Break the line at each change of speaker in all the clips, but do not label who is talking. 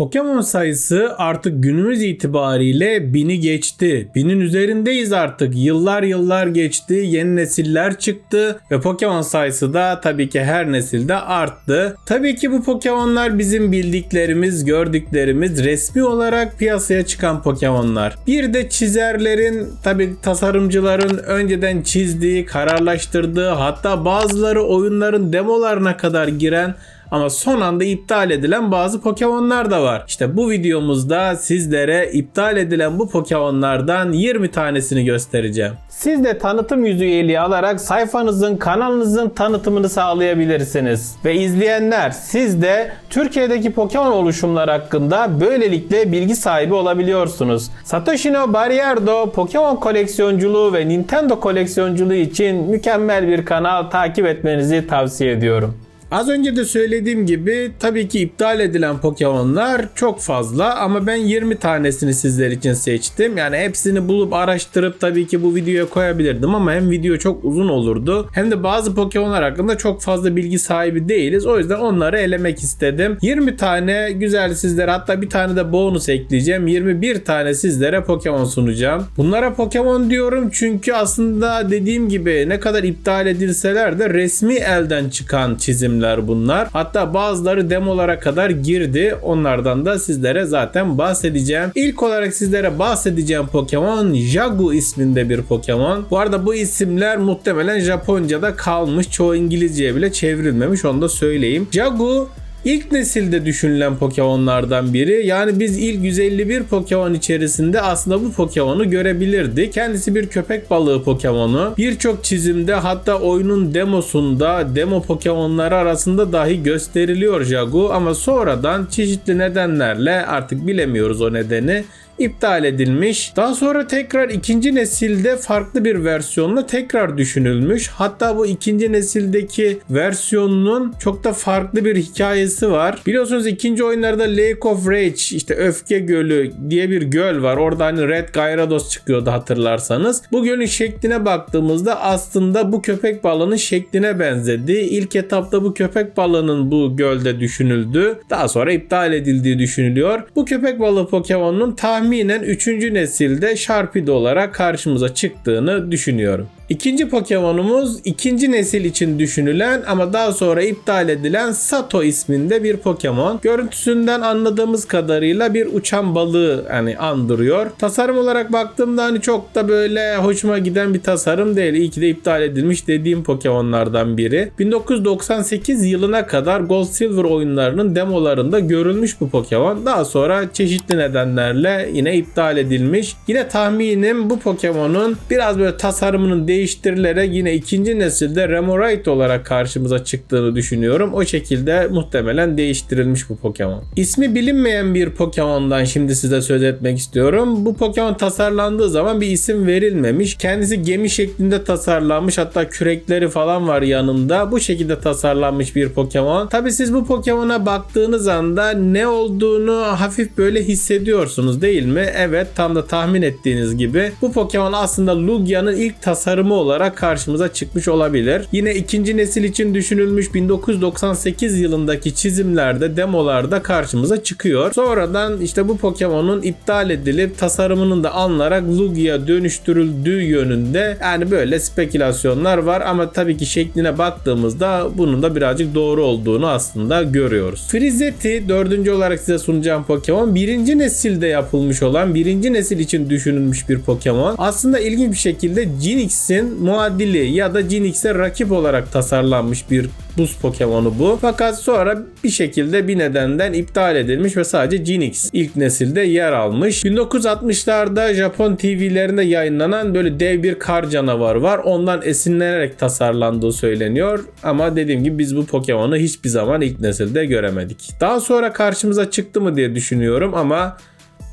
Pokemon sayısı artık günümüz itibariyle bini geçti. Binin üzerindeyiz artık. Yıllar yıllar geçti. Yeni nesiller çıktı ve Pokemon sayısı da tabii ki her nesilde arttı. Tabii ki bu Pokemonlar bizim bildiklerimiz, gördüklerimiz, resmi olarak piyasaya çıkan Pokemonlar. Bir de çizerlerin, tabii tasarımcıların önceden çizdiği, kararlaştırdığı, hatta bazıları oyunların demolarına kadar giren ama son anda iptal edilen bazı Pokemon'lar da var. İşte bu videomuzda sizlere iptal edilen bu Pokemon'lardan 20 tanesini göstereceğim. Siz de tanıtım yüzü üyeliği alarak sayfanızın, kanalınızın tanıtımını sağlayabilirsiniz. Ve izleyenler siz de Türkiye'deki Pokemon oluşumları hakkında böylelikle bilgi sahibi olabiliyorsunuz. Satoshi no Barrierdo Pokemon koleksiyonculuğu ve Nintendo koleksiyonculuğu için mükemmel bir kanal takip etmenizi tavsiye ediyorum. Az önce de söylediğim gibi tabii ki iptal edilen Pokemon'lar çok fazla ama ben 20 tanesini sizler için seçtim. Yani hepsini bulup araştırıp tabii ki bu videoya koyabilirdim ama hem video çok uzun olurdu hem de bazı Pokemon'lar hakkında çok fazla bilgi sahibi değiliz. O yüzden onları elemek istedim. 20 tane güzel sizlere hatta bir tane de bonus ekleyeceğim. 21 tane sizlere Pokemon sunacağım. Bunlara Pokemon diyorum çünkü aslında dediğim gibi ne kadar iptal edilseler de resmi elden çıkan çizimler bunlar. Hatta bazıları demolara kadar girdi. Onlardan da sizlere zaten bahsedeceğim. İlk olarak sizlere bahsedeceğim Pokemon Jagu isminde bir Pokemon. Bu arada bu isimler muhtemelen Japonca'da kalmış. Çoğu İngilizceye bile çevrilmemiş onu da söyleyeyim. Jagu İlk nesilde düşünülen Pokemon'lardan biri. Yani biz ilk 151 Pokemon içerisinde aslında bu Pokemon'u görebilirdik. Kendisi bir köpek balığı Pokemon'u. Birçok çizimde hatta oyunun demosunda demo Pokemon'ları arasında dahi gösteriliyor Jagu ama sonradan çeşitli nedenlerle artık bilemiyoruz o nedeni iptal edilmiş. Daha sonra tekrar ikinci nesilde farklı bir versiyonla tekrar düşünülmüş. Hatta bu ikinci nesildeki versiyonunun çok da farklı bir hikayesi var. Biliyorsunuz ikinci oyunlarda Lake of Rage işte Öfke Gölü diye bir göl var. Orada hani Red Gyarados çıkıyordu hatırlarsanız. Bu gölün şekline baktığımızda aslında bu köpek balığının şekline benzedi. İlk etapta bu köpek balığının bu gölde düşünüldü. Daha sonra iptal edildiği düşünülüyor. Bu köpek balığı Pokemon'un tahminen 3. nesilde Sharpie olarak karşımıza çıktığını düşünüyorum. İkinci Pokemon'umuz ikinci nesil için düşünülen ama daha sonra iptal edilen Sato isminde bir Pokemon. Görüntüsünden anladığımız kadarıyla bir uçan balığı hani andırıyor. Tasarım olarak baktığımda hani çok da böyle hoşuma giden bir tasarım değil. İyi ki de iptal edilmiş dediğim Pokemon'lardan biri. 1998 yılına kadar Gold Silver oyunlarının demolarında görülmüş bu Pokemon. Daha sonra çeşitli nedenlerle yine iptal edilmiş. Yine tahminim bu Pokemon'un biraz böyle tasarımının değiştirilmesi değiştirilerek yine ikinci nesilde Remoraid olarak karşımıza çıktığını düşünüyorum. O şekilde muhtemelen değiştirilmiş bu Pokemon. İsmi bilinmeyen bir Pokemon'dan şimdi size söz etmek istiyorum. Bu Pokemon tasarlandığı zaman bir isim verilmemiş. Kendisi gemi şeklinde tasarlanmış. Hatta kürekleri falan var yanında. Bu şekilde tasarlanmış bir Pokemon. Tabi siz bu Pokemon'a baktığınız anda ne olduğunu hafif böyle hissediyorsunuz değil mi? Evet tam da tahmin ettiğiniz gibi. Bu Pokemon aslında Lugia'nın ilk tasarımı olarak karşımıza çıkmış olabilir. Yine ikinci nesil için düşünülmüş 1998 yılındaki çizimlerde, demolarda karşımıza çıkıyor. Sonradan işte bu Pokemon'un iptal edilip tasarımının da alınarak Lugia dönüştürüldüğü yönünde yani böyle spekülasyonlar var ama tabii ki şekline baktığımızda bunun da birazcık doğru olduğunu aslında görüyoruz. Frizetti dördüncü olarak size sunacağım Pokemon birinci nesilde yapılmış olan birinci nesil için düşünülmüş bir Pokemon. Aslında ilginç bir şekilde Jinx'in muadili ya da Jinx'e rakip olarak tasarlanmış bir buz Pokemon'u bu. Fakat sonra bir şekilde bir nedenden iptal edilmiş ve sadece Jinx ilk nesilde yer almış. 1960'larda Japon TV'lerinde yayınlanan böyle dev bir kar canavarı var. Ondan esinlenerek tasarlandığı söyleniyor. Ama dediğim gibi biz bu Pokemon'u hiçbir zaman ilk nesilde göremedik. Daha sonra karşımıza çıktı mı diye düşünüyorum ama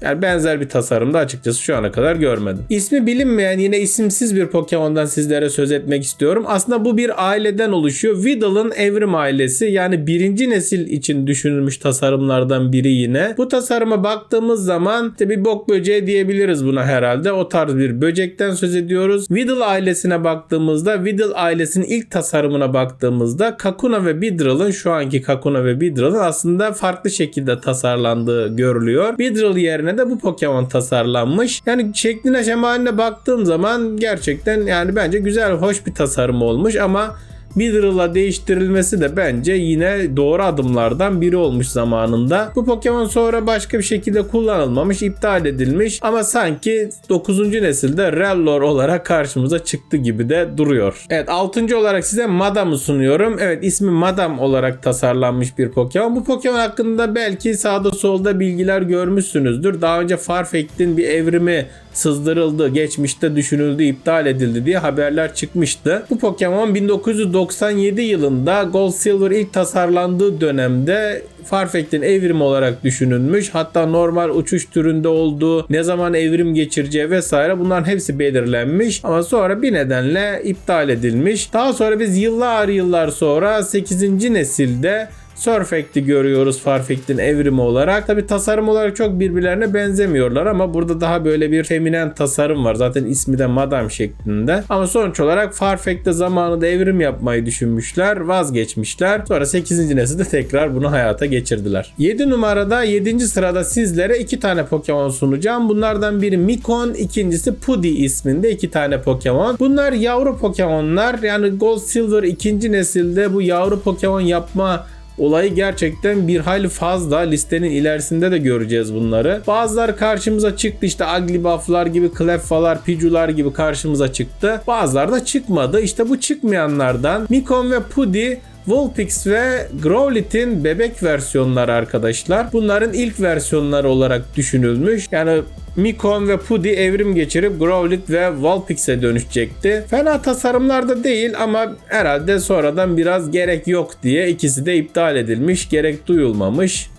Yani benzer bir tasarımda açıkçası şu ana kadar görmedim. İsmi bilinmeyen yine isimsiz bir Pokemon'dan sizlere söz etmek istiyorum. Aslında bu bir aileden oluşuyor. Weedle'ın evrim ailesi yani birinci nesil için düşünülmüş tasarımlardan biri yine. Bu tasarıma baktığımız zaman işte bir bok böceği diyebiliriz buna herhalde. O tarz bir böcekten söz ediyoruz. Weedle ailesine baktığımızda Weedle ailesinin ilk tasarımına baktığımızda Kakuna ve Beedrill'ın şu anki Kakuna ve Beedrill'ın aslında farklı şekilde tasarlandığı görülüyor. Beedrill yerine de bu Pokemon tasarlanmış. Yani şekline şemaline baktığım zaman gerçekten yani bence güzel, hoş bir tasarım olmuş ama Beedrill'a değiştirilmesi de bence yine doğru adımlardan biri olmuş zamanında. Bu Pokemon sonra başka bir şekilde kullanılmamış, iptal edilmiş ama sanki 9. nesilde Rellor olarak karşımıza çıktı gibi de duruyor. Evet 6. olarak size Madam'ı sunuyorum. Evet ismi Madam olarak tasarlanmış bir Pokemon. Bu Pokemon hakkında belki sağda solda bilgiler görmüşsünüzdür. Daha önce Farfetch'in bir evrimi sızdırıldı, geçmişte düşünüldü, iptal edildi diye haberler çıkmıştı. Bu Pokemon 1997 yılında Gold Silver ilk tasarlandığı dönemde Farfetch'in evrim olarak düşünülmüş. Hatta normal uçuş türünde olduğu, ne zaman evrim geçireceği vesaire bunların hepsi belirlenmiş. Ama sonra bir nedenle iptal edilmiş. Daha sonra biz yıllar yıllar sonra 8. nesilde Surfact'i görüyoruz Farfetch'in evrimi olarak. Tabi tasarım olarak çok birbirlerine benzemiyorlar ama burada daha böyle bir feminen tasarım var. Zaten ismi de Madame şeklinde. Ama sonuç olarak Farfetch'te zamanında evrim yapmayı düşünmüşler. Vazgeçmişler. Sonra 8. nesilde tekrar bunu hayata geçirdiler. 7 numarada 7. sırada sizlere 2 tane Pokemon sunacağım. Bunlardan biri Mikon, ikincisi Pudi isminde 2 tane Pokemon. Bunlar yavru Pokemon'lar. Yani Gold Silver 2. nesilde bu yavru Pokemon yapma olayı gerçekten bir hayli fazla. Listenin ilerisinde de göreceğiz bunları. Bazıları karşımıza çıktı. işte Ugly Buff'lar gibi, Cleffalar, Piju'lar gibi karşımıza çıktı. Bazıları da çıkmadı. İşte bu çıkmayanlardan Mikon ve Pudi Vulpix ve Growlithe'in bebek versiyonları arkadaşlar. Bunların ilk versiyonları olarak düşünülmüş. Yani Mikon ve Pudi evrim geçirip Growlithe ve Vulpix'e dönüşecekti. Fena tasarımlarda değil ama herhalde sonradan biraz gerek yok diye ikisi de iptal edilmiş, gerek duyulmamış.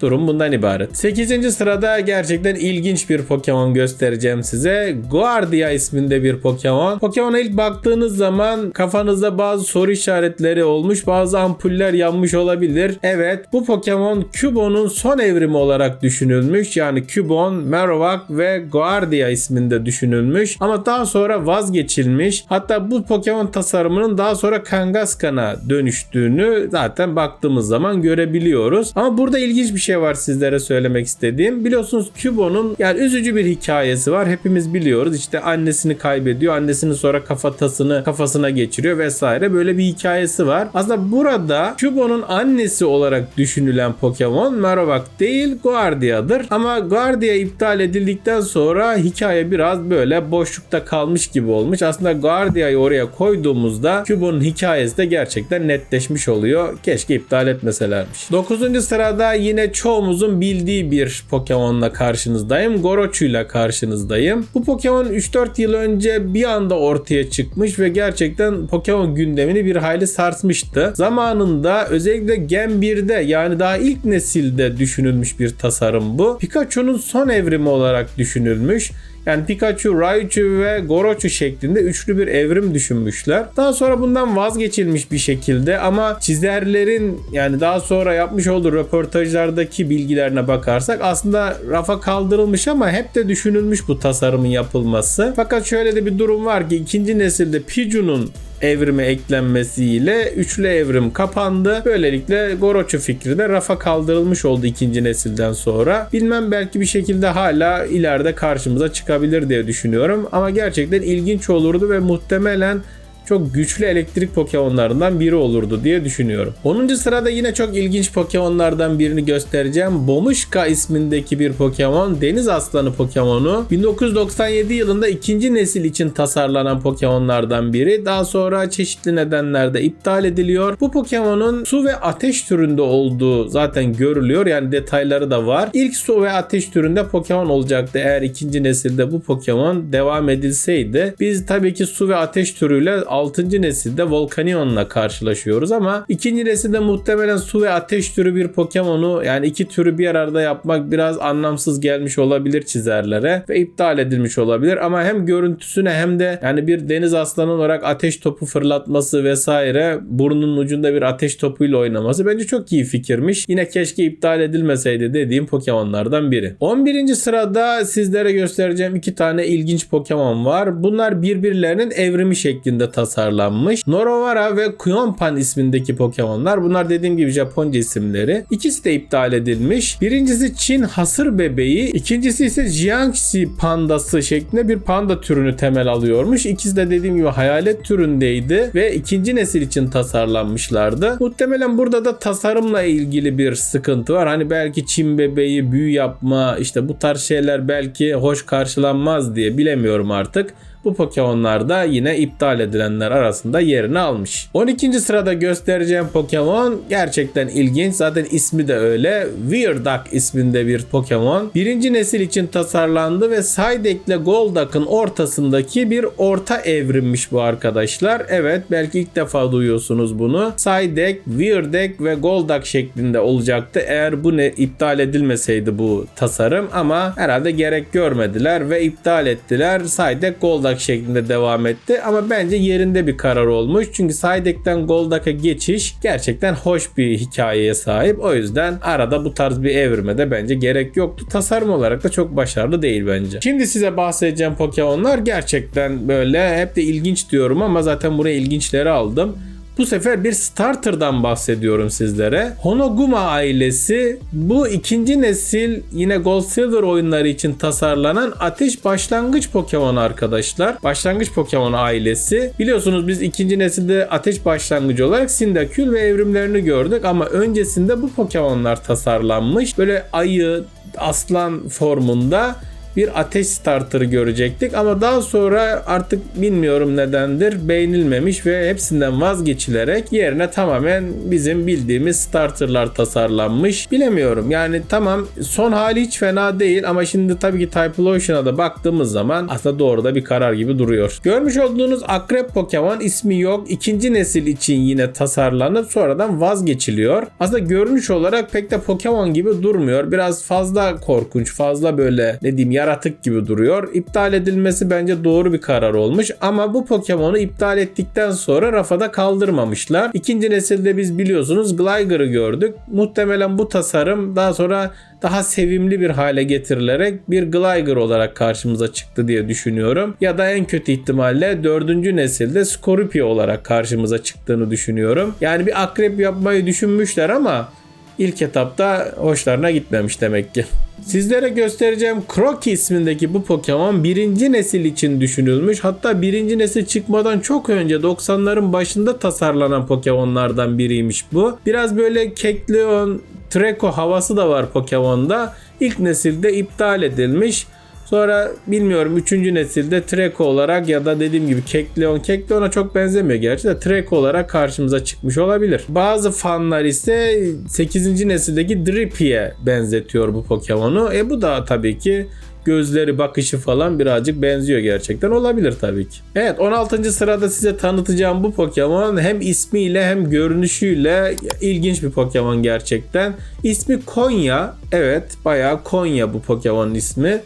Durum bundan ibaret. 8. sırada gerçekten ilginç bir Pokemon göstereceğim size. Guardia isminde bir Pokemon. Pokemon'a ilk baktığınız zaman kafanızda bazı soru işaretleri olmuş, bazı ampuller yanmış olabilir. Evet, bu Pokemon Cubon'un son evrimi olarak düşünülmüş. Yani Cubon, Marowak ve Guardia isminde düşünülmüş. Ama daha sonra vazgeçilmiş. Hatta bu Pokemon tasarımının daha sonra Kangaskhan'a dönüştüğünü zaten baktığımız zaman görebiliyoruz. Ama burada ilginç bir şey var sizlere söylemek istediğim. Biliyorsunuz Kubo'nun yani üzücü bir hikayesi var. Hepimiz biliyoruz. İşte annesini kaybediyor. Annesini sonra kafatasını kafasına geçiriyor vesaire. Böyle bir hikayesi var. Aslında burada Kubo'nun annesi olarak düşünülen Pokemon Marowak değil Guardia'dır. Ama Guardia iptal edildikten sonra hikaye biraz böyle boşlukta kalmış gibi olmuş. Aslında Guardia'yı oraya koyduğumuzda Kubo'nun hikayesi de gerçekten netleşmiş oluyor. Keşke iptal etmeselermiş. 9. sırada yine çoğumuzun bildiği bir Pokemon'la karşınızdayım. Gorochu'yla karşınızdayım. Bu Pokemon 3-4 yıl önce bir anda ortaya çıkmış ve gerçekten Pokemon gündemini bir hayli sarsmıştı. Zamanında özellikle Gen 1'de yani daha ilk nesilde düşünülmüş bir tasarım bu. Pikachu'nun son evrimi olarak düşünülmüş. Yani Pikachu, Raichu ve Gorochu şeklinde üçlü bir evrim düşünmüşler. Daha sonra bundan vazgeçilmiş bir şekilde ama çizerlerin yani daha sonra yapmış olduğu röportajlardaki bilgilerine bakarsak aslında rafa kaldırılmış ama hep de düşünülmüş bu tasarımın yapılması. Fakat şöyle de bir durum var ki ikinci nesilde Piju'nun evrime eklenmesiyle üçlü evrim kapandı. Böylelikle Gorochu fikri de rafa kaldırılmış oldu ikinci nesilden sonra. Bilmem belki bir şekilde hala ileride karşımıza çıkabilir diye düşünüyorum. Ama gerçekten ilginç olurdu ve muhtemelen çok güçlü elektrik Pokemon'larından biri olurdu diye düşünüyorum. 10. sırada yine çok ilginç Pokemon'lardan birini göstereceğim. Bomushka ismindeki bir Pokemon. Deniz Aslanı Pokemon'u. 1997 yılında ikinci nesil için tasarlanan Pokemon'lardan biri. Daha sonra çeşitli nedenlerde iptal ediliyor. Bu Pokemon'un su ve ateş türünde olduğu zaten görülüyor. Yani detayları da var. İlk su ve ateş türünde Pokemon olacaktı eğer ikinci nesilde bu Pokemon devam edilseydi. Biz tabii ki su ve ateş türüyle 6. nesilde Volcanion'la karşılaşıyoruz ama 2. nesilde muhtemelen su ve ateş türü bir Pokemon'u yani iki türü bir arada yapmak biraz anlamsız gelmiş olabilir çizerlere ve iptal edilmiş olabilir ama hem görüntüsüne hem de yani bir deniz aslanı olarak ateş topu fırlatması vesaire burnunun ucunda bir ateş topuyla oynaması bence çok iyi fikirmiş. Yine keşke iptal edilmeseydi dediğim Pokemon'lardan biri. 11. sırada sizlere göstereceğim iki tane ilginç Pokemon var. Bunlar birbirlerinin evrimi şeklinde tasarlanmış. Norovara ve Kyonpan ismindeki Pokemon'lar. Bunlar dediğim gibi Japonca isimleri. İkisi de iptal edilmiş. Birincisi Çin hasır bebeği. ikincisi ise Jiangxi pandası şeklinde bir panda türünü temel alıyormuş. İkisi de dediğim gibi hayalet türündeydi ve ikinci nesil için tasarlanmışlardı. Muhtemelen burada da tasarımla ilgili bir sıkıntı var. Hani belki Çin bebeği büyü yapma işte bu tarz şeyler belki hoş karşılanmaz diye bilemiyorum artık. Bu Pokemon'lar da yine iptal edilenler arasında yerini almış. 12. sırada göstereceğim Pokemon gerçekten ilginç. Zaten ismi de öyle. Weirduck isminde bir Pokemon. Birinci nesil için tasarlandı ve Psyduck ile Golduck'ın ortasındaki bir orta evrimmiş bu arkadaşlar. Evet belki ilk defa duyuyorsunuz bunu. Psyduck, Weirduck ve Golduck şeklinde olacaktı. Eğer bu ne iptal edilmeseydi bu tasarım ama herhalde gerek görmediler ve iptal ettiler. Psyduck Golduck şeklinde devam etti ama bence yerinde bir karar olmuş. Çünkü Psyduck'tan Golduck'a geçiş gerçekten hoş bir hikayeye sahip. O yüzden arada bu tarz bir evrime de bence gerek yoktu. Tasarım olarak da çok başarılı değil bence. Şimdi size bahsedeceğim Pokemon'lar gerçekten böyle hep de ilginç diyorum ama zaten buraya ilginçleri aldım. Bu sefer bir starter'dan bahsediyorum sizlere. Honoguma ailesi bu ikinci nesil yine Gold Silver oyunları için tasarlanan ateş başlangıç Pokemon arkadaşlar. Başlangıç Pokemon ailesi. Biliyorsunuz biz ikinci nesilde ateş başlangıcı olarak Cyndaquil ve evrimlerini gördük ama öncesinde bu Pokemon'lar tasarlanmış. Böyle ayı, aslan formunda bir ateş starter'ı görecektik ama daha sonra artık bilmiyorum nedendir beğenilmemiş ve hepsinden vazgeçilerek yerine tamamen bizim bildiğimiz starter'lar tasarlanmış. Bilemiyorum yani tamam son hali hiç fena değil ama şimdi tabii ki Type Lotion'a da baktığımız zaman aslında doğru da bir karar gibi duruyor. Görmüş olduğunuz akrep Pokemon ismi yok. ikinci nesil için yine tasarlanıp sonradan vazgeçiliyor. Aslında görünüş olarak pek de Pokemon gibi durmuyor. Biraz fazla korkunç, fazla böyle ne diyeyim yaratık gibi duruyor. İptal edilmesi bence doğru bir karar olmuş ama bu Pokemon'u iptal ettikten sonra rafada kaldırmamışlar. İkinci nesilde biz biliyorsunuz Gligar'ı gördük. Muhtemelen bu tasarım daha sonra daha sevimli bir hale getirilerek bir Gligar olarak karşımıza çıktı diye düşünüyorum. Ya da en kötü ihtimalle dördüncü nesilde Scorpio olarak karşımıza çıktığını düşünüyorum. Yani bir akrep yapmayı düşünmüşler ama ilk etapta hoşlarına gitmemiş demek ki. Sizlere göstereceğim Croaky ismindeki bu Pokemon birinci nesil için düşünülmüş. Hatta birinci nesil çıkmadan çok önce 90'ların başında tasarlanan Pokemon'lardan biriymiş bu. Biraz böyle Kecleon, Treco havası da var Pokemon'da. İlk nesilde iptal edilmiş. Sonra bilmiyorum 3. nesilde Treko olarak ya da dediğim gibi Kecleon. Kecleon'a çok benzemiyor gerçi de Treko olarak karşımıza çıkmış olabilir. Bazı fanlar ise 8. nesildeki Drippy'e benzetiyor bu Pokemon'u. E bu da tabii ki gözleri bakışı falan birazcık benziyor gerçekten olabilir tabii ki. Evet 16. sırada size tanıtacağım bu Pokemon hem ismiyle hem görünüşüyle ilginç bir Pokemon gerçekten. İsmi Konya. Evet bayağı Konya bu Pokemon'un ismi.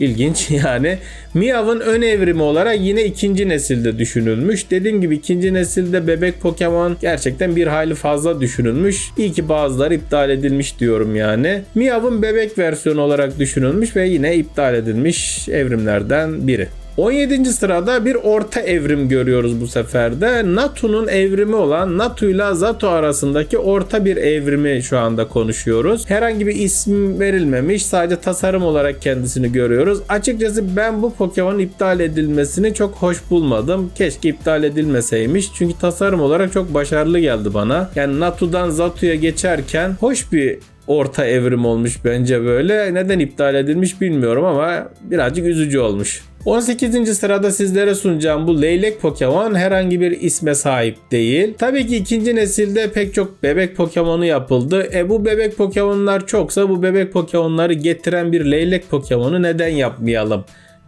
İlginç yani. Miav'ın ön evrimi olarak yine ikinci nesilde düşünülmüş. Dediğim gibi ikinci nesilde bebek Pokemon gerçekten bir hayli fazla düşünülmüş. İyi ki bazıları iptal edilmiş diyorum yani. Miav'ın bebek versiyonu olarak düşünülmüş ve yine iptal edilmiş evrimlerden biri. 17. sırada bir orta evrim görüyoruz bu sefer de. Natu'nun evrimi olan Natu ile Zato arasındaki orta bir evrimi şu anda konuşuyoruz. Herhangi bir isim verilmemiş. Sadece tasarım olarak kendisini görüyoruz. Açıkçası ben bu Pokemon'un iptal edilmesini çok hoş bulmadım. Keşke iptal edilmeseymiş. Çünkü tasarım olarak çok başarılı geldi bana. Yani Natu'dan Zato'ya geçerken hoş bir orta evrim olmuş bence böyle. Neden iptal edilmiş bilmiyorum ama birazcık üzücü olmuş. 18. sırada sizlere sunacağım bu leylek Pokemon herhangi bir isme sahip değil. Tabii ki ikinci nesilde pek çok bebek Pokemon'u yapıldı. E bu bebek Pokemon'lar çoksa bu bebek Pokemon'ları getiren bir leylek Pokemon'u neden yapmayalım?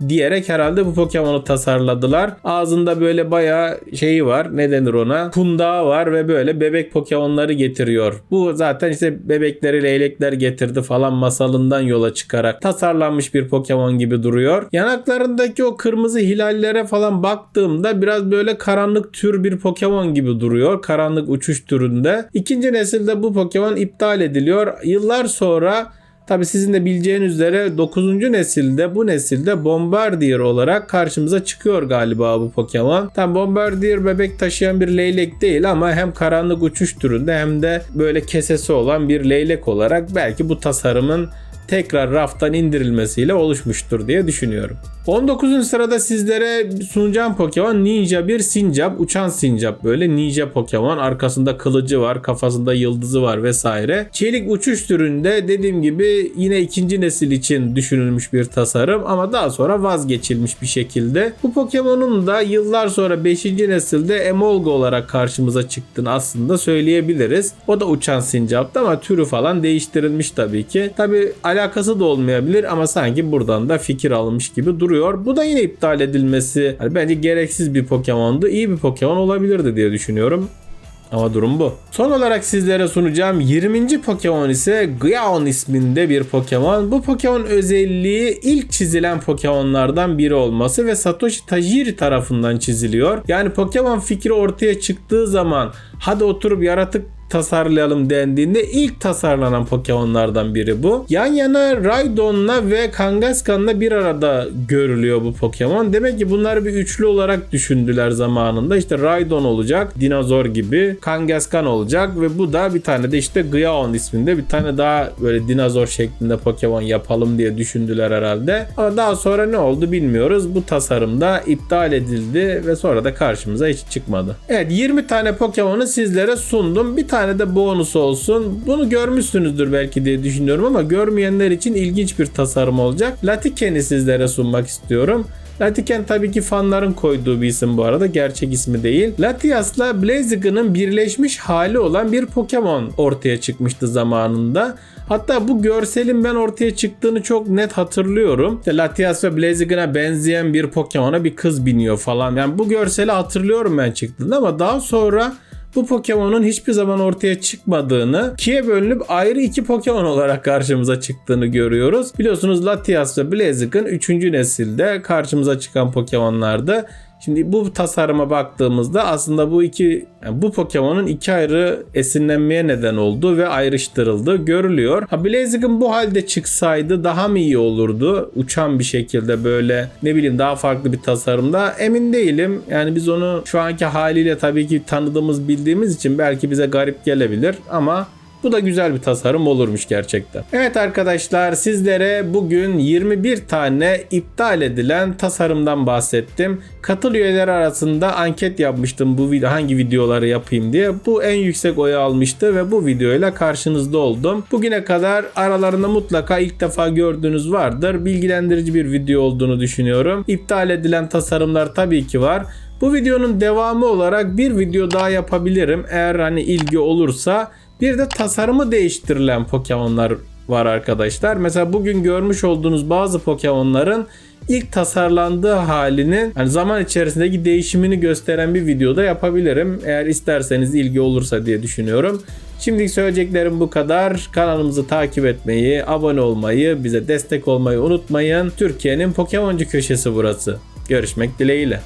Diyerek herhalde bu Pokemon'u tasarladılar. Ağzında böyle bayağı şeyi var. Ne denir ona? Kundağı var ve böyle bebek Pokemon'ları getiriyor. Bu zaten işte bebekleri leylekler getirdi falan masalından yola çıkarak tasarlanmış bir Pokemon gibi duruyor. Yanaklarındaki o kırmızı hilallere falan baktığımda biraz böyle karanlık tür bir Pokemon gibi duruyor. Karanlık uçuş türünde. İkinci nesilde bu Pokemon iptal ediliyor. Yıllar sonra Tabi sizin de bileceğiniz üzere 9. nesilde bu nesilde Bombardier olarak karşımıza çıkıyor galiba bu Pokemon. Tam Bombardier bebek taşıyan bir leylek değil ama hem karanlık uçuş türünde hem de böyle kesesi olan bir leylek olarak belki bu tasarımın tekrar raftan indirilmesiyle oluşmuştur diye düşünüyorum. 19. sırada sizlere sunacağım Pokemon Ninja bir sincap, uçan sincap böyle ninja Pokemon. Arkasında kılıcı var, kafasında yıldızı var vesaire. Çelik uçuş türünde dediğim gibi yine ikinci nesil için düşünülmüş bir tasarım ama daha sonra vazgeçilmiş bir şekilde. Bu Pokemon'un da yıllar sonra 5. nesilde Emolga olarak karşımıza çıktığını aslında söyleyebiliriz. O da uçan sincaptı ama türü falan değiştirilmiş tabii ki. Tabii alakası da olmayabilir ama sanki buradan da fikir alınmış gibi duruyor. Bu da yine iptal edilmesi hani bence gereksiz bir Pokemon'du. İyi bir Pokemon olabilirdi diye düşünüyorum. Ama durum bu. Son olarak sizlere sunacağım 20. Pokemon ise Gyaon isminde bir Pokemon. Bu Pokemon özelliği ilk çizilen Pokemon'lardan biri olması ve Satoshi Tajiri tarafından çiziliyor. Yani Pokemon fikri ortaya çıktığı zaman hadi oturup yaratık tasarlayalım dendiğinde ilk tasarlanan Pokemon'lardan biri bu. Yan yana Raidon'la ve Kangaskhan'la bir arada görülüyor bu Pokemon. Demek ki bunları bir üçlü olarak düşündüler zamanında. İşte Raidon olacak, dinozor gibi. Kangaskhan olacak ve bu da bir tane de işte Gyaon isminde bir tane daha böyle dinozor şeklinde Pokemon yapalım diye düşündüler herhalde. Ama daha sonra ne oldu bilmiyoruz. Bu tasarımda iptal edildi ve sonra da karşımıza hiç çıkmadı. Evet 20 tane Pokemon'u sizlere sundum. Bir tane de bonus olsun. Bunu görmüşsünüzdür belki diye düşünüyorum ama görmeyenler için ilginç bir tasarım olacak. Latiken'i sizlere sunmak istiyorum. Latiken tabii ki fanların koyduğu bir isim bu arada. Gerçek ismi değil. Latias'la Blaziken'ın birleşmiş hali olan bir Pokemon ortaya çıkmıştı zamanında. Hatta bu görselin ben ortaya çıktığını çok net hatırlıyorum. İşte Latias ve Blaziken'a benzeyen bir Pokemon'a bir kız biniyor falan. Yani bu görseli hatırlıyorum ben çıktığında ama daha sonra bu Pokemon'un hiçbir zaman ortaya çıkmadığını, ikiye bölünüp ayrı iki Pokemon olarak karşımıza çıktığını görüyoruz. Biliyorsunuz Latias ve Blaziken 3. nesilde karşımıza çıkan Pokemon'lardı. Şimdi bu tasarıma baktığımızda aslında bu iki yani bu Pokemon'un iki ayrı esinlenmeye neden olduğu ve ayrıştırıldığı görülüyor. Ha Blaziken bu halde çıksaydı daha mı iyi olurdu? Uçan bir şekilde böyle ne bileyim daha farklı bir tasarımda emin değilim. Yani biz onu şu anki haliyle tabii ki tanıdığımız bildiğimiz için belki bize garip gelebilir ama bu da güzel bir tasarım olurmuş gerçekten. Evet arkadaşlar sizlere bugün 21 tane iptal edilen tasarımdan bahsettim. Katıl üyeleri arasında anket yapmıştım bu video hangi videoları yapayım diye. Bu en yüksek oyu almıştı ve bu videoyla karşınızda oldum. Bugüne kadar aralarında mutlaka ilk defa gördüğünüz vardır. Bilgilendirici bir video olduğunu düşünüyorum. İptal edilen tasarımlar tabii ki var. Bu videonun devamı olarak bir video daha yapabilirim. Eğer hani ilgi olursa bir de tasarımı değiştirilen Pokemon'lar var arkadaşlar. Mesela bugün görmüş olduğunuz bazı Pokemon'ların ilk tasarlandığı halinin hani zaman içerisindeki değişimini gösteren bir videoda yapabilirim. Eğer isterseniz ilgi olursa diye düşünüyorum. Şimdilik söyleyeceklerim bu kadar. Kanalımızı takip etmeyi, abone olmayı, bize destek olmayı unutmayın. Türkiye'nin Pokemoncu köşesi burası. Görüşmek dileğiyle.